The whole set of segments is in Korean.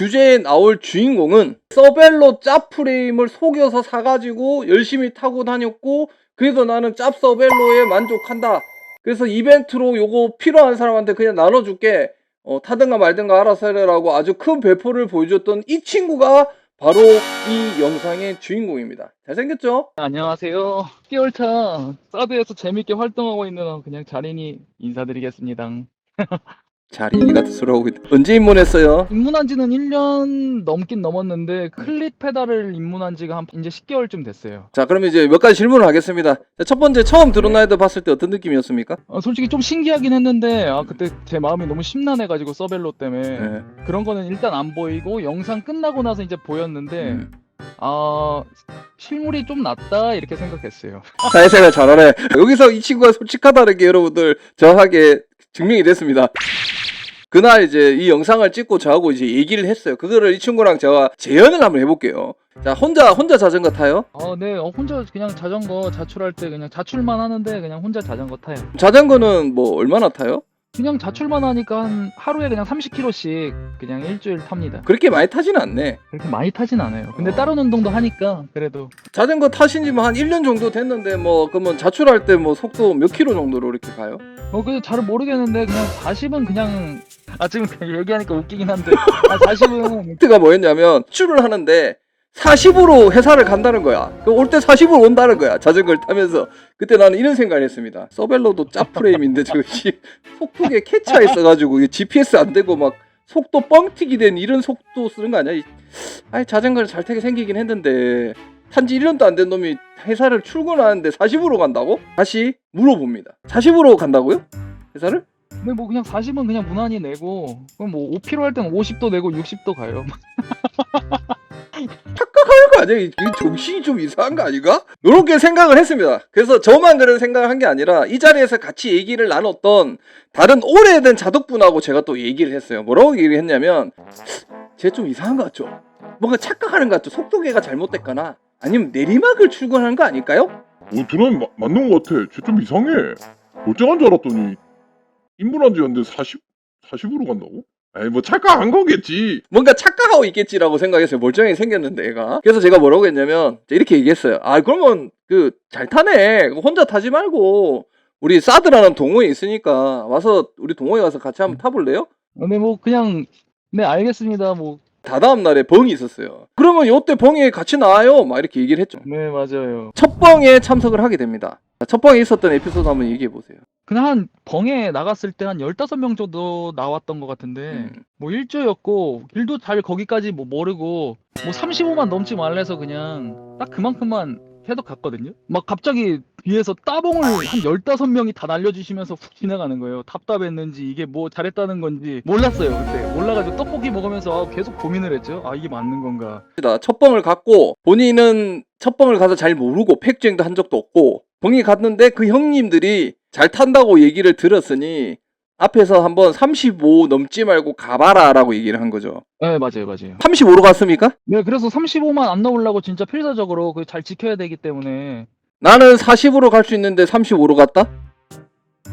주제에 나올 주인공은 서벨로 짭 프레임을 속여서 사가지고 열심히 타고 다녔고 그래서 나는 짭 서벨로에 만족한다. 그래서 이벤트로 요거 필요한 사람한테 그냥 나눠줄게. 어, 타든가 말든가 알아서 해라라고 아주 큰 배포를 보여줬던 이 친구가 바로 이 영상의 주인공입니다. 잘생겼죠? 안녕하세요. 10개월차 사드에서 재밌게 활동하고 있는 그냥 자린이 인사드리겠습니다. 소리 하고 있다. 언제 입문했어요? 입문한 지는 1년 넘긴 넘었는데 클릿 페달을 입문한 지가 한 이제 10개월쯤 됐어요. 자, 그럼 이제 몇 가지 질문을 하겠습니다. 자, 첫 번째, 처음 드론라이더 봤을 때 어떤 느낌이었습니까? 어, 솔직히 좀 신기하긴 했는데 아 그때 제 마음이 너무 심란해가지고 서벨로 때문에 네. 그런 거는 일단 안 보이고 영상 끝나고 나서 이제 보였는데 음. 아 실물이 좀 낫다 이렇게 생각했어요. 사회생활 잘하네. 여기서 이 친구가 솔직하다는 게 여러분들 정확하게 증명이 됐습니다. 그날 이제 이 영상을 찍고 저하고 이제 얘기를 했어요. 그거를 이 친구랑 제가 재연을 한번 해볼게요. 자, 혼자, 혼자 자전거 타요? 아, 네, 어, 혼자 그냥 자전거 자출할 때 그냥 자출만 하는데 그냥 혼자 자전거 타요. 자전거는 뭐 얼마나 타요? 그냥 자출만 하니까 한 하루에 그냥 30km씩 그냥 일주일 탑니다. 그렇게 많이 타지는 않네. 그렇게 많이 타진 않아요. 근데 어. 다른 운동도 하니까 그래도 자전거 타신 지만 한 1년 정도 됐는데 뭐 그러면 자출할 때 뭐 속도 몇 킬로 정도로 이렇게 가요? 어, 그잘 모르겠는데 그냥 40은 그냥 아 지금 그냥 얘기하니까 웃기긴 한데 아 40은 포인트가 뭐였냐면 출을 하는데 40으로 회사를 간다는 거야. 올 때 40으로 온다는 거야. 자전거를 타면서. 그때 나는 이런 생각을 했습니다. 서벨로도 짭 프레임인데 저거 씨, 속도계 캐치가 있어가지고 GPS 안 되고 막 속도 뻥튀기 된 이런 속도 쓰는 거 아니야? 이- 아니 자전거를 잘 타게 생기긴 했는데 탄지 1년도 안 된 놈이 회사를 출근하는데 40으로 간다고? 다시 물어봅니다. 40으로 간다고요? 회사를? 근데 뭐 그냥 40은 그냥 무난히 내고 그럼 뭐 5km 할 때는 50도 내고 60도 가요. 착각하는 거 아니야? 이, 이 정신이 좀 이상한 거 아닌가? 이렇게 생각을 했습니다. 그래서 저만 그런 생각을 한 게 아니라 이 자리에서 같이 얘기를 나눴던 다른 오래된 자덕분하고 제가 또 얘기를 했어요. 뭐라고 얘기를 했냐면 쟤 좀 이상한 거 같죠? 뭔가 착각하는 거 같죠? 속도계가 잘못됐거나 아니면 내리막을 출근하는 거 아닐까요? 어, 드라이 마- 맞는 것 같아. 쟤 좀 이상해. 멀쩡한 줄 알았더니 입문한 지 근데 40, 40으로 간다고? 에이 뭐 착각한 거겠지. 뭔가 착각하고 있겠지라고 생각했어요. 멀쩡하게 생겼는데 얘가. 그래서 제가 뭐라고 했냐면 이렇게 얘기했어요. 아 그러면 그 잘 타네. 혼자 타지 말고 우리 사드라는 동호회 있으니까 와서 우리 동호회 가서 같이 한번 타볼래요? 근데 뭐 그냥 네 알겠습니다. 뭐 다다음 날에 벙이 있었어요. 그러면 요때 벙에 같이 나와요. 막 이렇게 얘기를 했죠. 네 맞아요. 첫 벙에 참석을 하게 됩니다. 자, 첫 벙에 있었던 에피소드 한번 얘기해 보세요. 그냥 한 벙에 나갔을 때 한 15명 정도 나왔던 것 같은데 음. 뭐 일조였고 길도 잘 거기까지 뭐 모르고 뭐 35만 넘지 말래서 그냥 딱 그만큼만 해도 갔거든요. 막 갑자기 뒤에서 따봉을 한 15명이 다 날려주시면서 훅 지나가는 거예요. 답답했는지 이게 뭐 잘했다는 건지 몰랐어요 그때. 몰라가지고 떡볶이 먹으면서 아, 계속 고민을 했죠. 아 이게 맞는 건가. 첫 벙을 갔고 본인은 첫 벙을 가서 잘 모르고 팩주행도 한 적도 없고 벙이 갔는데 그 형님들이 잘 탄다고 얘기를 들었으니 앞에서 한번 35 넘지 말고 가봐라라고 얘기를 한 거죠. 네 맞아요 맞아요. 35로 갔습니까? 네 그래서 35만 안 넣으려고 진짜 필사적으로 그 잘 지켜야 되기 때문에 나는 40으로 갈 수 있는데 35로 갔다?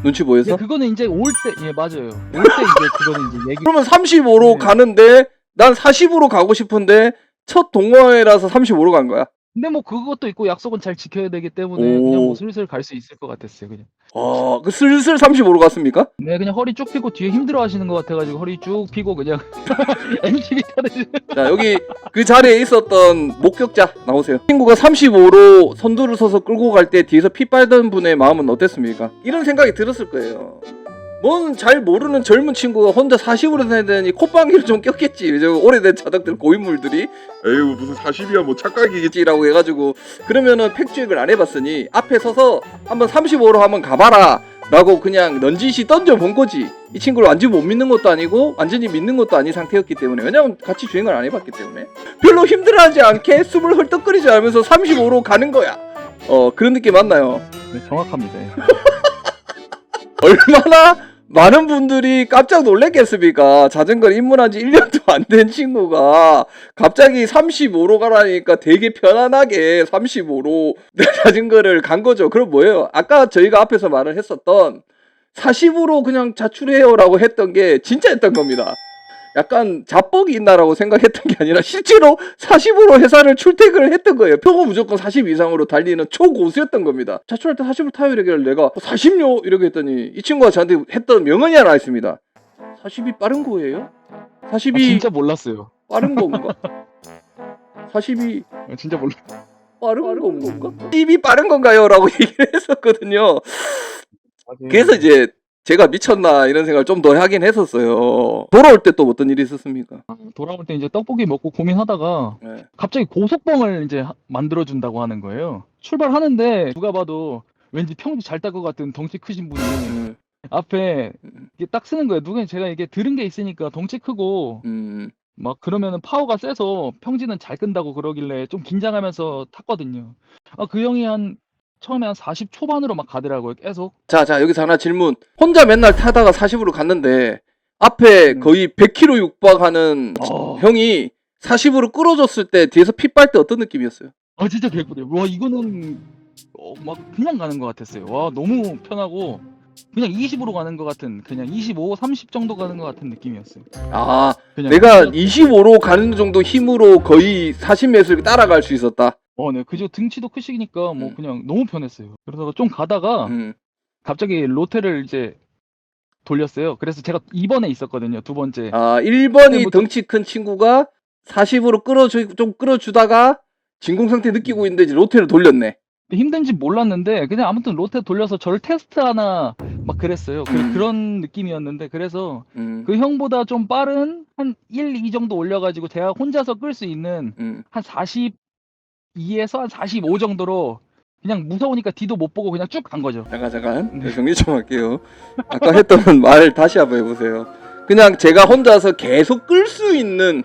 눈치 보여서? 근데 그거는 이제 올 때, 예, 맞아요. 올 때 이제 그거는 이제 얘기. 그러면 35로 네. 가는데 난 40으로 가고 싶은데 첫 동호회라서 35로 간 거야. 근데 뭐 그것도 있고 약속은 잘 지켜야 되기 때문에 오. 그냥 뭐 슬슬 갈 수 있을 것 같았어요, 그냥. 아, 그 슬슬 35로 갔습니까? 네, 그냥 허리 쭉 펴고 뒤에 힘들어 하시는 것 같아 가지고 허리 쭉 펴고 그냥 MTV 타듯이. 자, 여기 그 자리에 있었던 목격자 나오세요. 친구가 35로 선두를 서서 끌고 갈 때 뒤에서 피 빨던 분의 마음은 어땠습니까? 이런 생각이 들었을 거예요. 뭔 잘 모르는 젊은 친구가 혼자 40으로 다니더니 콧방귀를 좀 꼈겠지. 저 오래된 자덕들 고인물들이 에이 무슨 40이야 뭐 착각이겠지. 라고 해가지고 그러면은 팩주액을 안 해봤으니 앞에 서서 한번 35로 한번 가봐라 라고 그냥 넌지시 던져 본 거지 이 친구를 완전히 못 믿는 것도 아니고 완전히 믿는 것도 아닌 상태였기 때문에 왜냐면 같이 주행을 안 해봤기 때문에 별로 힘들어하지 않게 숨을 헐떡거리지 않으면서 35로 가는 거야 어 그런 느낌 맞나요? 네, 정확합니다. 예. 얼마나 많은 분들이 깜짝 놀랐겠습니까? 자전거를 입문한 지 1년도 안 된 친구가 갑자기 35로 가라니까 되게 편안하게 35로 자전거를 간 거죠. 그럼 뭐예요? 아까 저희가 앞에서 말을 했었던 40으로 그냥 자출해요라고 했던 게 진짜였던 겁니다. 약간 자뻑이 있나라고 생각했던 게 아니라 실제로 40으로 회사를 출퇴근을 했던 거예요. 표고 무조건 40 이상으로 달리는 초고수였던 겁니다. 자출할 때 40으로 타요 이러길래 내가 40요 이렇게 했더니 이 친구가 저한테 했던 명언이 하나 있습니다. 40이 빠른 거예요? 40이 아, 진짜 몰랐어요. 빠른 건가? 40이 아, 진짜 몰라. 빠른 건가? 40이 빠른 건가요? 라고 얘기를 했었거든요. 그래서 이제 제가 미쳤나 이런 생각을 좀 더 하긴 했었어요. 돌아올 때 또 어떤 일이 있었습니까? 돌아올 때 이제 떡볶이 먹고 고민하다가 네. 갑자기 고속범을 이제 만들어 준다고 하는 거예요. 출발하는데 누가 봐도 왠지 평지 잘딸 것 같은 덩치 크신 분이 음, 앞에 음. 이게 딱 쓰는 거예요. 누가 제가 이게 들은 게 있으니까 덩치 크고 음, 막 그러면은 파워가 세서 평지는 잘 끈다고 그러길래 좀 긴장하면서 탔거든요. 아 그 형이 한 처음에 한 40 초반으로 막 가더라고요. 계속. 자, 자, 여기서 하나 질문. 혼자 맨날 타다가 40으로 갔는데 앞에 음. 거의 100km 육박하는 어. 형이 40으로 끌어줬을 때 뒤에서 피 빨 때 어떤 느낌이었어요? 아 진짜 개꿀이에요. 와 이거는 어, 막 그냥 가는 것 같았어요. 와 너무 편하고 그냥 20으로 가는 것 같은 그냥 25, 30 정도 가는 것 같은 느낌이었어요. 아, 그냥 내가 그저- 25로 가는 정도 힘으로 거의 40m를 따라갈 수 있었다. 어, 네. 그저 등치도 크시니까 뭐 음. 그냥 너무 편했어요. 그러다가 좀 가다가 음, 갑자기 로테를 이제 돌렸어요. 그래서 제가 2번에 있었거든요. 두 번째. 아, 1번이 네, 뭐- 덩치 큰 친구가 40으로 끌어주, 좀 끌어주다가 진공 상태 느끼고 있는데 이제 로테를 돌렸네. 힘든지 몰랐는데 그냥 아무튼 로테 돌려서 저를 테스트 하나 막 그랬어요. 그, 음. 런 느낌이었는데 그래서 음, 그 형보다 좀 빠른 한 1, 2 정도 올려가지고 제가 혼자서 끌 수 있는 음. 한 42에서 한 45 정도로 그냥 무서우니까 뒤도 못 보고 그냥 쭉 간 거죠. 잠깐 잠깐 네. 정리 좀 할게요. 아까 했던 말 다시 한번 해보세요. 그냥 제가 혼자서 계속 끌 수 있는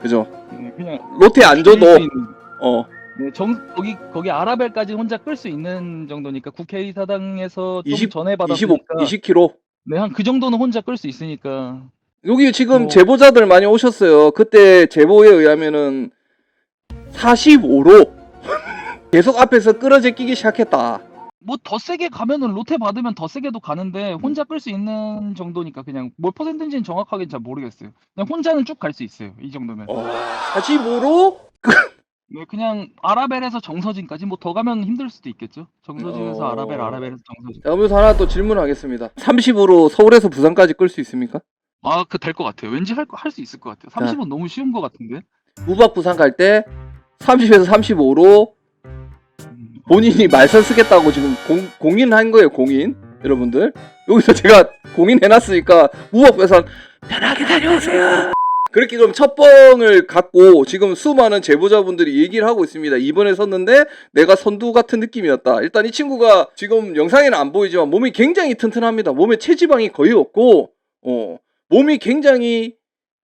그죠? 네, 그냥 로테 안 줘도 끌수 있는, 어 네, 정 거기 거기 아라벨까지 혼자 끌 수 있는 정도니까 국회의 사당에서 좀 20 전에 25 받았으니까 20km. 네, 한 그 정도는 혼자 끌 수 있으니까 여기 지금 뭐. 제보자들 많이 오셨어요. 그때 제보에 의하면은 45로 계속 앞에서 끌어제 끼기 시작했다. 뭐 더 세게 가면은 로테 받으면 더 세게도 가는데 혼자 끌 수 있는 정도니까 그냥 뭘 퍼센트인지는 정확하게 잘 모르겠어요. 그냥 혼자는 쭉 갈 수 있어요. 이 정도면. 어, 45로 네, 그냥 아라벨에서 정서진까지 뭐 더 가면 힘들 수도 있겠죠. 정서진에서 어. 아라벨, 아라벨에서 정서진. 자, 그러면서 하나 또 질문하겠습니다. 30으로 서울에서 부산까지 끌 수 있습니까? 아, 그 될 것 같아요. 왠지 할할수 있을 것 같아요. 30은 너무 쉬운 것 같은데. 우박 부산 갈 때 30에서 35로 음, 본인이 말선 쓰겠다고 지금 공, 공인한 거예요, 공인. 여러분들. 여기서 제가 공인해놨으니까 무법배선 편하게 다녀오세요. 그렇게 그럼 첫 뻥을 갖고 지금 수많은 제보자분들이 얘기를 하고 있습니다. 이번에 섰는데 내가 선두 같은 느낌이었다. 일단 이 친구가 지금 영상에는 안 보이지만 몸이 굉장히 튼튼합니다. 몸에 체지방이 거의 없고, 어, 몸이 굉장히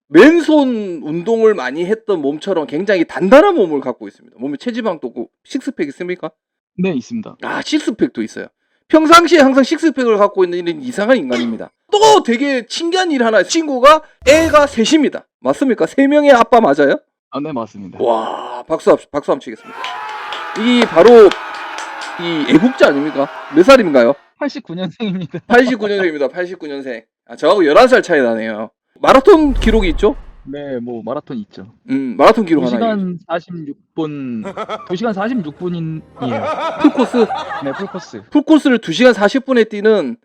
맨손 운동을 많이 했던 몸처럼 굉장히 단단한 몸을 갖고 있습니다. 몸에 체지방도 없고 식스팩 있습니까? 네, 있습니다. 아 식스팩도 있어요. 평상시에 항상 식스팩을 갖고 있는 이런 이상한 인간입니다. 또 되게 신기한 일 하나. 친구가 애가 셋입니다. 맞습니까? 세 명의 아빠 맞아요? 아, 네, 맞습니다. 와 박수 합- 박수 한번 치겠습니다. 이 바로 이 애국자 아닙니까? 몇 살인가요? 89년생입니다. 89년생입니다. 89년생. 아 저하고 11살 차이 나네요. 마라톤 기록이 있죠? 네, 뭐 마라톤 있죠. 음 마라톤 기록 하나. 2시간 46분 2시간 46분이에요. 풀코스 네, 풀코스. 풀코스를 2시간 40분에 뛰는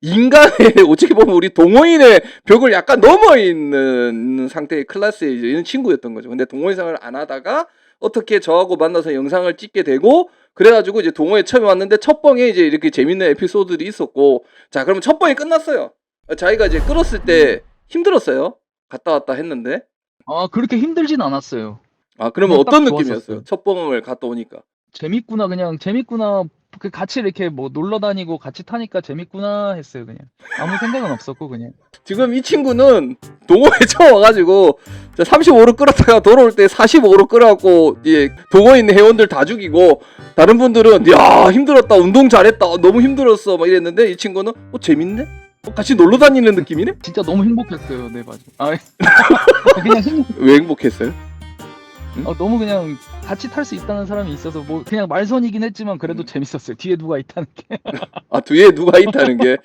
인간의 어떻게 보면 우리 동호인의 벽을 약간 넘어 있는 상태의 이제 이런 친구였던 거죠. 근데 동호인 생활을 안 하다가 어떻게 저하고 만나서 영상을 찍게 되고 그래가지고 이제 동호회 처음에 왔는데 첫 번에 이제 이렇게 재밌는 에피소드들이 있었고 자 그러면 첫 번이 끝났어요. 자기가 이제 끌었을 때 힘들었어요. 갔다 왔다 했는데 아, 그렇게 힘들진 않았어요. 아 그러면 어, 딱 어떤 좋았었어요. 느낌이었어요? 첫 번을 갔다 오니까 재밌구나 그냥 재밌구나 그 같이 이렇게 뭐 놀러 다니고 같이 타니까 재밌구나 했어요 그냥 아무 생각은 없었고 그냥 지금 이 친구는 동호회 처음 와가지고 35로 끌었다가 돌아올 때 45로 끌어갖고 예, 동호회 있는 회원들 다 죽이고 다른 분들은 야 힘들었다 운동 잘했다 어, 너무 힘들었어 막 이랬는데 이 친구는 어 재밌네 어, 같이 놀러 다니는 느낌이네 진짜 너무 행복했어요 네 맞아 아 그냥 행복 왜 행복했어요? 어, 너무 그냥 같이 탈 수 있다는 사람이 있어서 뭐 그냥 말선이긴 했지만 그래도 음. 재밌었어요 뒤에 누가 있다는 게 아 뒤에 누가 있다는 게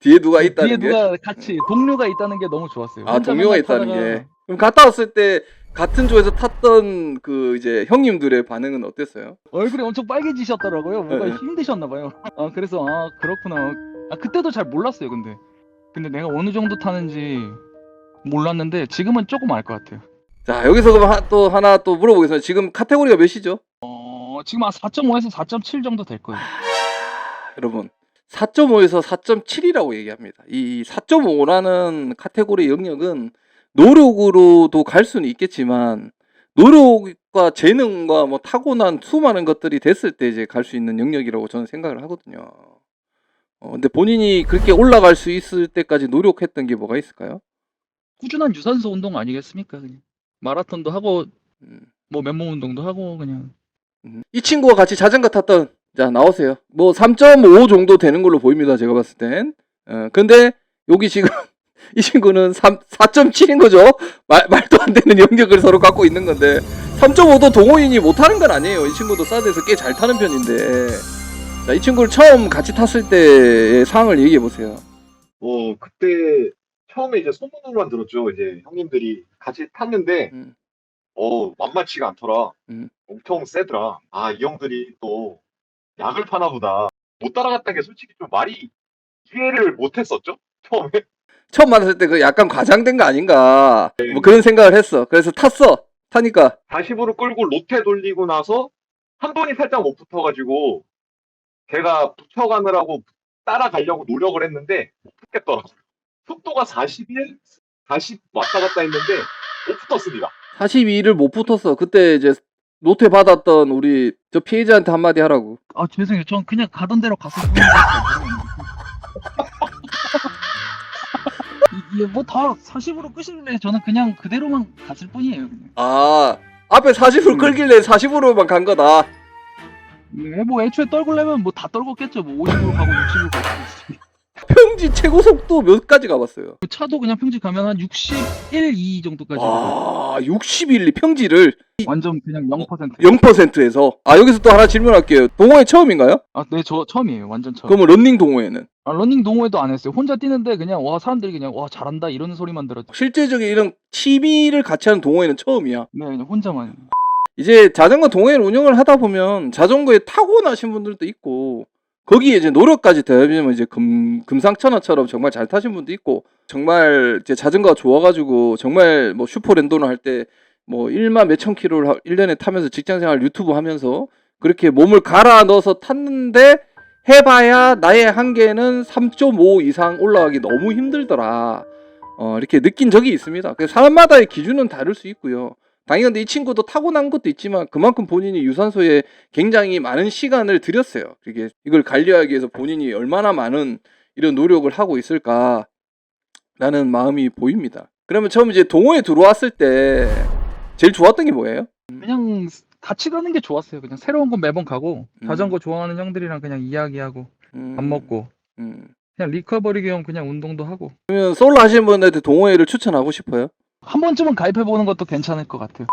뒤에 누가 있다는 뒤에 게? 누가 같이 동료가 있다는 게 너무 좋았어요. 아 혼자 동료가 맨날 있다는 타다가 게. 그럼 갔다 왔을 때 같은 조에서 탔던 그 이제 형님들의 반응은 어땠어요? 얼굴이 엄청 빨개지셨더라고요. 뭔가 네. 힘드셨나 봐요. 아 그래서 아 그렇구나. 아 그때도 잘 몰랐어요. 근데 근데 내가 어느 정도 타는지 몰랐는데 지금은 조금 알 것 같아요. 자 여기서 그럼 하- 또 하나 또 물어보겠습니다. 지금 카테고리가 몇이죠? 어 지금 한 4.5에서 4.7 정도 될 거예요. 여러분 4.5에서 4.7이라고 얘기합니다. 이 4.5라는 카테고리 영역은 노력으로도 갈 수는 있겠지만 노력과 재능과 뭐 타고난 수많은 것들이 됐을 때 이제 갈 수 있는 영역이라고 저는 생각을 하거든요. 어, 근데 본인이 그렇게 올라갈 수 있을 때까지 노력했던 게 뭐가 있을까요? 꾸준한 유산소 운동 아니겠습니까? 그냥 마라톤도 하고 음, 뭐 맨몸 운동도 하고 그냥 음. 이 친구와 같이 자전거 탔던 자 나오세요. 뭐 3.5 정도 되는 걸로 보입니다. 제가 봤을 땐. 어, 근데 여기 지금 이 친구는 3, 4.7인 거죠. 말, 말도 안 되는 영역을 서로 갖고 있는 건데 3.5도 동호인이 못하는 건 아니에요. 이 친구도 사드에서 꽤 잘 타는 편인데 자, 이 친구를 처음 같이 탔을 때의 상황을 얘기해 보세요. 어, 그때 처음에 이제 소문으로만 들었죠. 이제 형님들이 같이 탔는데, 음. 어, 만만치가 않더라. 음. 엄청 세더라. 아, 이 형들이 또 약을 파나 보다. 못 따라갔다는 게 솔직히 좀 말이 이해를 못 했었죠. 처음에. 처음 만났을 때 그 약간 과장된 거 아닌가 뭐 그런 생각을 했어. 그래서 탔어. 타니까 40으로 끌고 로테 돌리고 나서 한 번이 살짝 못 붙어가지고 걔가 붙여가느라고 따라가려고 노력을 했는데 못 붙겠더라고요. 속도가 41, 40 왔다 갔다 했는데 못 붙었습니다. 42를 못 붙었어. 그때 이제 노트 받았던 우리 저 피해자한테 한마디 하라고. 아 죄송해요. 전 그냥 가던 대로 갔을 뿐인데. 이게 뭐 다 40으로 끄실래 저는 그냥 그대로만 갔을 뿐이에요. 그냥. 아 앞에 40으로 음. 끌길래 40으로만 간 거다. 네, 뭐 애초에 떨굴려면 뭐 다 떨궜겠죠. 뭐 50으로 가고 60으로 가고. 평지 최고 속도 몇 가지 가봤어요. 그 차도 그냥 평지 가면 한 61, 2 정도까지. 아 61리 평지를 완전 그냥 0%. 0%에서 아 여기서 또 하나 질문할게요. 동호회 처음인가요? 아, 네, 저 처음이에요. 완전 처음. 그러면 런닝 동호회는 아, 러닝 동호회도 안 했어요. 혼자 뛰는데 그냥 와 사람들이 그냥 와 잘한다 이런 소리만 들었죠. 실제적인 이런 취미를 같이 하는 동호회는 처음이야. 네, 그냥 혼자만. 이제 자전거 동호회를 운영을 하다 보면 자전거에 타고 나신 분들도 있고 거기에 이제 노력까지 더하면 이제 금, 금상천하처럼 정말 잘 타신 분도 있고 정말 이제 자전거가 좋아가지고 정말 뭐 슈퍼랜도나 할때 뭐 1만 몇천 킬로를 하- 1년에 타면서 직장생활 유튜브 하면서 그렇게 몸을 갈아 넣어서 탔는데 해봐야 나의 한계는 3.5 이상 올라가기 너무 힘들더라. 어, 이렇게 느낀 적이 있습니다. 그래서 사람마다의 기준은 다를 수 있고요. 당연히 근데 이 친구도 타고난 것도 있지만 그만큼 본인이 유산소에 굉장히 많은 시간을 들였어요. 이게 이걸 관리하기 위해서 본인이 얼마나 많은 이런 노력을 하고 있을까라는 마음이 보입니다. 그러면 처음 이제 동호회 들어왔을 때 제일 좋았던 게 뭐예요? 그냥 같이 가는 게 좋았어요. 그냥 새로운 곳 매번 가고 음. 자전거 좋아하는 형들이랑 그냥 이야기하고 음, 밥 먹고 음. 그냥 리커버리 겸 그냥 운동도 하고 그러면 솔로 하시는 분들한테 동호회를 추천하고 싶어요? 한 번쯤은 가입해 보는 것도 괜찮을 것 같아요.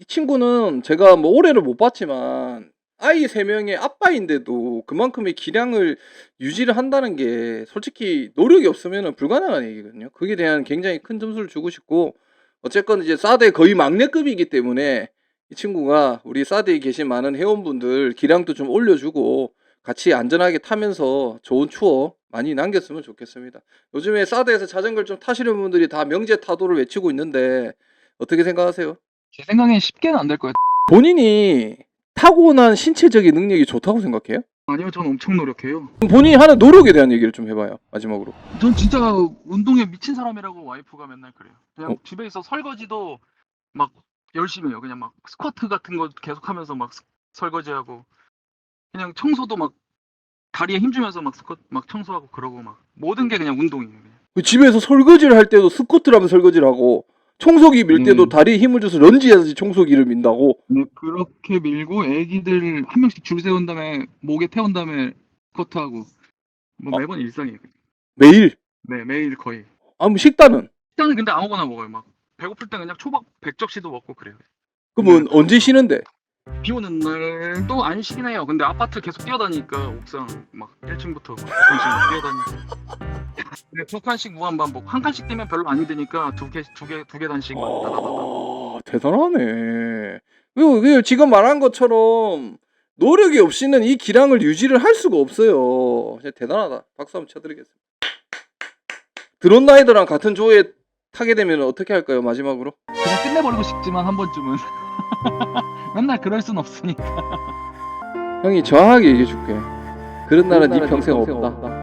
이 친구는 제가 뭐 올해를 못 봤지만 아이 세 명의 아빠인데도 그만큼의 기량을 유지를 한다는 게 솔직히 노력이 없으면 불가능한 얘기거든요. 그에 대한 굉장히 큰 점수를 주고 싶고 어쨌건 이제 사드의 거의 막내급이기 때문에 이 친구가 우리 사드에 계신 많은 회원분들 기량도 좀 올려주고 같이 안전하게 타면서 좋은 추억 많이 남겼으면 좋겠습니다. 요즘에 사드에서 자전거를 좀 타시는 분들이 다 명제 타도를 외치고 있는데 어떻게 생각하세요? 제 생각엔 쉽게는 안 될 거예요. 본인이 타고난 신체적인 능력이 좋다고 생각해요? 아니요, 전 엄청 노력해요. 그럼 본인이 하는 노력에 대한 얘기를 좀 해봐요. 마지막으로. 전 진짜 운동에 미친 사람이라고 와이프가 맨날 그래요. 그냥 어? 집에 있어 설거지도 막 열심히 해요. 그냥 막 스쿼트 같은 거 계속하면서 막 스- 설거지하고 그냥 청소도 막 다리에 힘주면서 막 스쿼트 막 청소하고 그러고 막 모든 게 그냥 운동이에요. 그냥. 그 집에서 설거지를 할 때도 스쿼트를 하면 설거지를 하고 청소기 밀 때도 음. 다리에 힘을 줘서 런지해서 청소기를 민다고. 네, 그렇게 밀고 애기들 한 명씩 줄 세운 다음에 목에 태운 다음에 스쿼트하고 뭐 어. 매번 일상이에요. 매일. 네, 매일 거의. 아, 뭐 식단은? 식단은 근데 아무거나 먹어요. 막 배고플 땐 그냥 초밥 100접시도 먹고 그래요. 그러면 네. 언제 쉬는데? 비 오는 날도 안 쉬긴 해요. 근데 아파트 계속 뛰어다니니까 옥상 막 1층부터 두 칸씩 뛰어다니고. 근데 두 칸씩 무한 반복. 한 칸씩 뛰면 별로 안 힘드니까 두 개, 두 개, 두 계단씩 막 다다다다. 아, 대단하네. 그리고 그 지금 말한 것처럼 노력이 없이는 이 기량을 유지를 할 수가 없어요. 진짜 대단하다. 박수 한번 쳐드리겠습니다. 드론 라이더랑 같은 조에 타게 되면 어떻게 할까요? 마지막으로? 그냥 끝내버리고 싶지만 한 번쯤은. 맨날 그럴 순 없으니까. 형이 정확하게 얘기해 줄게. 그런 날은 네 평생 없다.